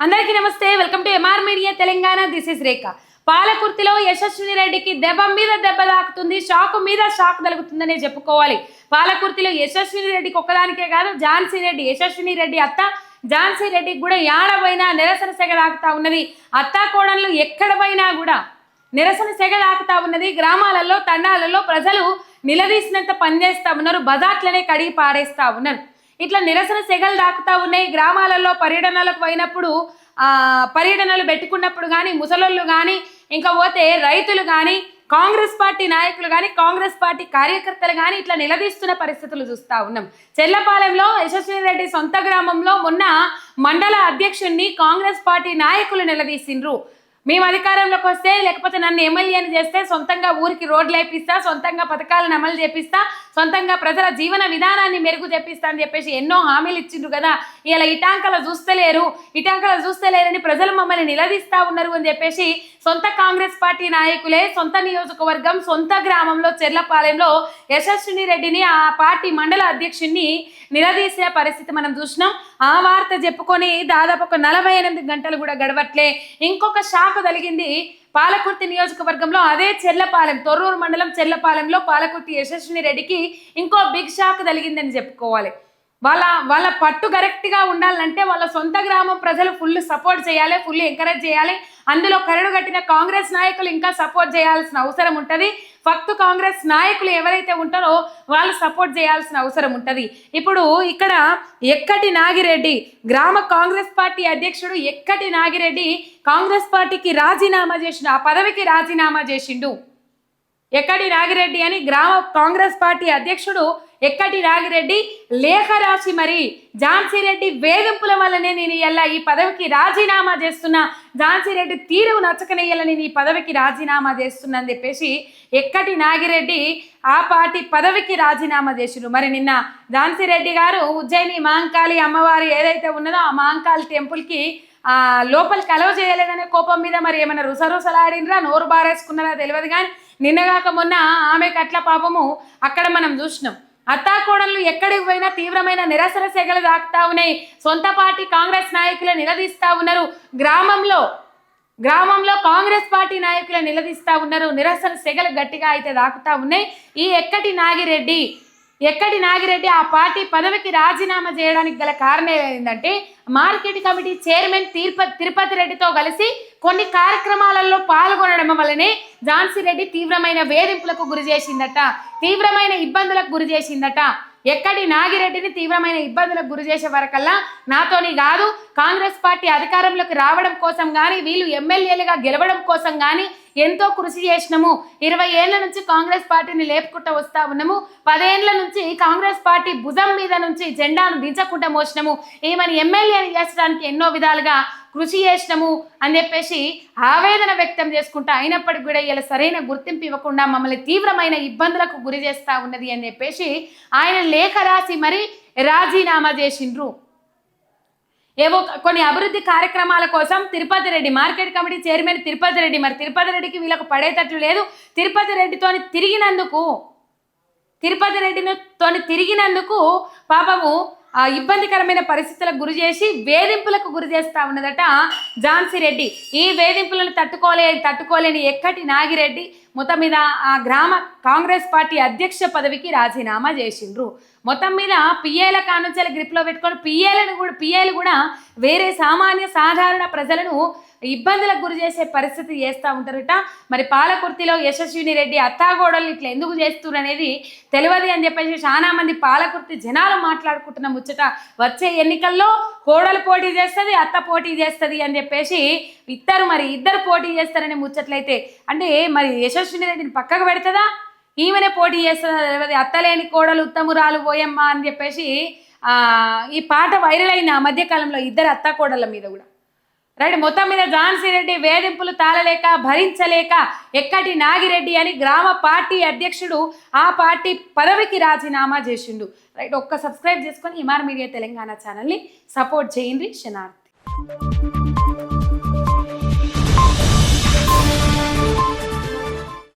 అందరికీ నమస్తే welcome to MR media Telangana. This is Rekha పాలకుర్తిలో Yashaswini రెడ్డికి దెబ్బ మీద దెబ్బ తాకుతుంది షాక్ మీద షాక్ తలుగుతుందనే చెప్పుకోవాలి. పాలకుర్తిలో యశస్విని రెడ్డికి ఒక్కదానికే కాదు ఝాన్సీ రెడ్డి యశస్విని రెడ్డి అత్త. ఝాన్సీ రెడ్డికి కూడా యాడపోయినా నిరసన సెగ తాకుతా ఉన్నది. అత్తా కోడళ్ళు ఎక్కడ పోయినా కూడా నిరసన సెగ తాకుతా ఉన్నది. గ్రామాలలో తండాలలో ప్రజలు నిలదీసినంత పనిచేస్తా ఉన్నారు బజాట్లనే కడిగి పారేస్తా ఉన్నారు. ఇట్లా నిరసన సెగలు దాకుతా ఉన్నాయి. గ్రామాలలో పర్యటనలకు పోయినప్పుడు పర్యటనలు పెట్టుకున్నప్పుడు కానీ ముసలోళ్ళు కానీ ఇంకా పోతే రైతులు కానీ కాంగ్రెస్ పార్టీ నాయకులు కానీ కాంగ్రెస్ పార్టీ కార్యకర్తలు కానీ ఇట్లా నిలదీస్తున్న పరిస్థితులు చూస్తా ఉన్నాం. చెల్లపాలెంలో యశస్విని రెడ్డి సొంత గ్రామంలో మొన్న మండల అధ్యక్షుడిని కాంగ్రెస్ పార్టీ నాయకులు నిలదీసిండ్రు. మేము అధికారంలోకి వస్తే లేకపోతే నన్ను ఎమ్మెల్యేని చేస్తే సొంతంగా ఊరికి రోడ్లు వేపిస్తా సొంతంగా పథకాలను అమలు చేపిస్తా సొంతంగా ప్రజల జీవన విధానాన్ని మెరుగు తెప్పిస్తా అని చెప్పేసి ఎన్నో హామీలు ఇచ్చిండ్రు కదా. ఇలా ఇటాంకల చూస్తలేరు ఇటాంకల చూస్తలేరని ప్రజలు మమ్మల్ని నిలదీస్తా ఉన్నారు అని చెప్పేసి సొంత కాంగ్రెస్ పార్టీ నాయకులే సొంత నియోజకవర్గం సొంత గ్రామంలో చెర్లపాలెంలో యశస్విని రెడ్డిని ఆ పార్టీ మండల అధ్యక్షుడిని నిలదీసిన పరిస్థితి మనం చూసినాం. ఆ వార్త చెప్పుకొని దాదాపు ఒక నలభై ఎనిమిది గంటలు కూడా గడవట్లే. ఇంకొక షాక్ కలిగింది పాలకుర్తి నియోజకవర్గంలో అదే చెల్లపాలెం తొర్రూరు మండలం చెల్లపాలెంలో పాలకుర్తి యశస్విని రెడ్డికి ఇంకో బిగ్ షాక్ కలిగిందని చెప్పుకోవాలి. వాళ్ళ వాళ్ళ పట్టు కరెక్ట్గా ఉండాలంటే వాళ్ళ సొంత గ్రామం ప్రజలు ఫుల్ సపోర్ట్ చేయాలి ఫుల్ ఎంకరేజ్ చేయాలి. అందులో కరడు కట్టిన కాంగ్రెస్ నాయకులు ఇంకా సపోర్ట్ చేయాల్సిన అవసరం ఉంటుంది. ఫక్తు కాంగ్రెస్ నాయకులు ఎవరైతే ఉంటారో వాళ్ళు సపోర్ట్ చేయాల్సిన అవసరం ఉంటుంది. ఇప్పుడు ఇక్కడ ఎక్కటి నాగిరెడ్డి గ్రామ కాంగ్రెస్ పార్టీ అధ్యక్షుడు ఎక్కటి నాగిరెడ్డి కాంగ్రెస్ పార్టీకి రాజీనామా చేసిండు ఆ పదవికి రాజీనామా చేసిండు? ఎక్కడి నాగిరెడ్డి అని గ్రామ కాంగ్రెస్ పార్టీ అధ్యక్షుడు ఎక్కటి నాగిరెడ్డి లేఖ రాసి మరి ఝాన్సీ రెడ్డి వేధింపుల వల్లనే నేను ఇలా ఈ పదవికి రాజీనామా చేస్తున్నా. ఝాన్సీ రెడ్డి తీరు నచ్చకనియెల్ల నేను ఈ పదవికి రాజీనామా చేస్తున్నా అని చెప్పేసి ఎక్కటి నాగిరెడ్డి ఆ పార్టీ పదవికి రాజీనామా చేసిండు మరి నిన్న ఝాన్సీ రెడ్డి గారు ఉజ్జయిని మాంకాళి అమ్మవారు ఏదైతే ఉన్నదో ఆ మాంకాళి టెంపుల్కి ఆ లోపలికి అలవ చేయలేదనే కోపం మీద మరి ఏమైనా రుసరుసలాడినరా నోరు బారేసుకున్నారా తెలియదు కానీ నిన్నగాక మొన్న ఆమె కట్ల పాపము అక్కడ మనం చూసినాం. అత్తాకోడళ్ళు ఎక్కడికి పోయినా తీవ్రమైన నిరసన సెగలు దాకుతా ఉన్నాయి. సొంత పార్టీ కాంగ్రెస్ నాయకులు నిలదీస్తా ఉన్నారు. గ్రామంలో గ్రామంలో కాంగ్రెస్ పార్టీ నాయకులు నిలదీస్తా ఉన్నారు. నిరసన సెగలు గట్టిగా అయితే దాకుతా ఉన్నాయి. ఈ ఎక్కటి నాగిరెడ్డి ఎక్కడి నాగిరెడ్డి ఆ పార్టీ పదవికి రాజీనామా చేయడానికి గల కారణం ఏంటంటే మార్కెట్ కమిటీ చైర్మన్ తిరుప తిరుపతి రెడ్డితో కలిసి కొన్ని కార్యక్రమాలలో పాల్గొనడం వల్లనే ఝాన్సీ రెడ్డి తీవ్రమైన వేధింపులకు గురి చేసిందట తీవ్రమైన ఇబ్బందులకు గురి చేసిందట. ఎక్కడి నాగిరెడ్డిని తీవ్రమైన ఇబ్బందులకు గురి చేసే వరకల్లా నాతోని కాదు కాంగ్రెస్ పార్టీ అధికారంలోకి రావడం కోసం కానీ వీళ్ళు ఎమ్మెల్యేలుగా గెలవడం కోసం కానీ ఎంతో కృషి చేసినాము. ఇరవై ఏళ్ళ నుంచి కాంగ్రెస్ పార్టీని లేపుకుంటూ వస్తా ఉన్నాము. పదేళ్ళ నుంచి కాంగ్రెస్ పార్టీ భుజం మీద నుంచి జెండాను దించకుండా మోసినాము. ఈమెను ఎమ్మెల్యేని చేసడానికి ఎన్నో విధాలుగా కృషి చేసినాము అని చెప్పేసి ఆవేదన వ్యక్తం చేసుకుంటా అయినప్పటికీ కూడా ఇలా సరైన గుర్తింపు ఇవ్వకుండా మమ్మల్ని తీవ్రమైన ఇబ్బందులకు గురి చేస్తా ఉన్నది అని చెప్పేసి ఆయన లేఖ రాసి మరి రాజీనామా చేసిండ్రు. ఏవో కొన్ని అభివృద్ధి కార్యక్రమాల కోసం Tirupati Reddy market committee chairman Tirupati Reddy. మరి తిరుపతి రెడ్డికి వీళ్ళకు పడేటట్లు లేదు. తిరుపతి రెడ్డితోని తిరిగినందుకు తిరుపతి రెడ్డిని తోని తిరిగినందుకు పాపము ఆ ఇబ్బందికరమైన పరిస్థితులకు గురి చేసి వేధింపులకు గురి చేస్తా ఉన్నదట ఝాన్సీ రెడ్డి. ఈ వేధింపులను తట్టుకోలే తట్టుకోలేని ఎక్కటి నాగిరెడ్డి మొత్తం మీద ఆ గ్రామ కాంగ్రెస్ పార్టీ అధ్యక్ష పదవికి రాజీనామా చేసిండ్రు. మొత్తం మీద పిఏల కానుంచాల గ్రిప్లో పెట్టుకొని పిఏలను కూడా పిఏలు కూడా వేరే సామాన్య సాధారణ ప్రజలను ఇబ్బందులకు గురి చేసే పరిస్థితి చేస్తూ ఉంటారట మరి పాలకుర్తిలో యశస్విని రెడ్డి అత్తాగోడలు ఇట్లా ఎందుకు చేస్తున్నారు అనేది తెలియదు అని చెప్పేసి చాలా మంది పాలకుర్తి జనాలు మాట్లాడుకుంటున్న ముచ్చట. వచ్చే ఎన్నికల్లో కోడలు పోటీ చేస్తుంది అత్త పోటీ చేస్తుంది అని చెప్పేసి ఇద్దరు మరి ఇద్దరు పోటీ చేస్తారనే ముచ్చట్లయితే. అంటే మరి యశస్విని రెడ్డిని పక్కకు పెడుతుందా? ఈమెనే పోటీ చేస్తుందా అత్తలేని కోడలు ఉత్తమురాలు పోయమ్మ అని చెప్పేసి ఈ పాట వైరల్ అయిన మధ్యకాలంలో ఇద్దరు అత్త కోడల మీద కూడా. రైట్ మొత్తం మీద ఝాన్సీ రెడ్డి వేధింపులు తాళలేక భరించలేక ఎక్కటి నాగిరెడ్డి అని గ్రామ పార్టీ అధ్యక్షుడు ఆ పార్టీ పదవికి రాజీనామా చేసిండు. రైట్ ఒక్క సబ్స్క్రైబ్ చేసుకొని ఇమార్ మీడియా తెలంగాణ ఛానల్ని సపోర్ట్ చేయండి. శనార్థి.